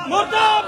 মুর্দাবাদ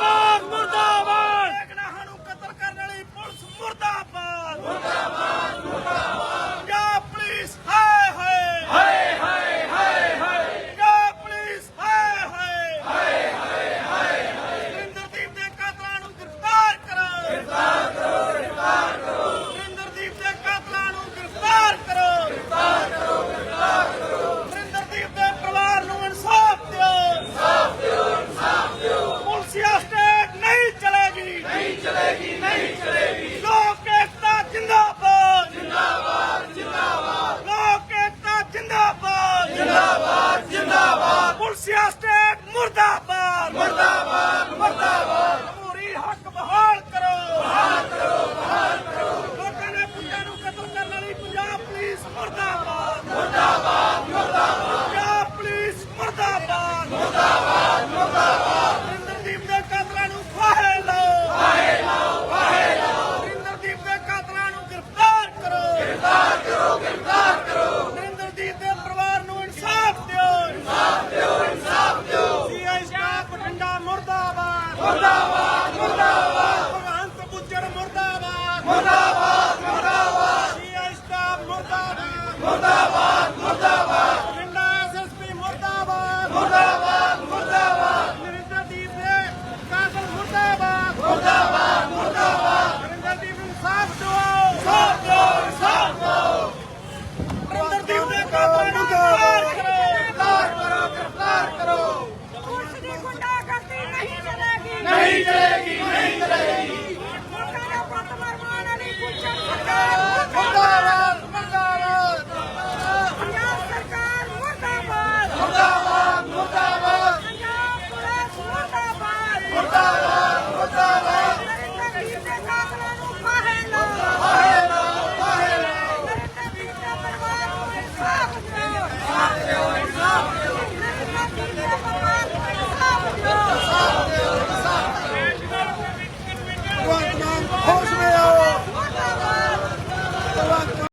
ਗ੍ਰਿਫਤਾਰ ਕਰੋ ਨਰਿੰਦਰਜੀਤ ਦੇ ਪਰਿਵਾਰ ਨੂੰ ਇਨਸਾਫ ਦਿਓ। ਇਨਸਾਫ ਦਿਓ ਇਨਸਾਫ ਦਿਓ। ਸੀਆਈ ਸਾਹਿਬ ਬਠਿੰਡਾ ਮੁਰਦਾਬਾਦ। ਮੁਰਦਾਬਾਦ ਮੁਰਦਾਬਾਦ। ਭਗਵੰਤ ਗੁੱਜਰ ਮੁਰਦਾਬਾਦ। ਮੁਰਦਾਬਾਦ ਮੁਰਦਾਬਾਦ। ਸੀਆਈ ਸਾਹਿਬ ਮੁਰਦਾਬਾਦ। ਮੁਰਦਾਬਾਦ ਮੁਰਦਾਬਾਦ। ਬਠਿੰਡਾ ਐਸਐਸਪੀ ਮੁਰਦਾਬਾਦ। ਮੁਰਦਾਬਾਦ ਮੁਰਦਾਬਾਦ। ਨਰਿੰਦਰਜੀਤ ਦੇ ਕਾਤਲ ਮੁਰਦਾਬਾਦ। ਮੁਰਦਾਬਾਦ ਮੁਰਦਾਬਾਦ। ਨਰਿੰਦਰਜੀਤ ਨੂੰ ਇਨਸਾਫ ਦਿਓ। ਇਨਸਾਫ ਦਿਓ।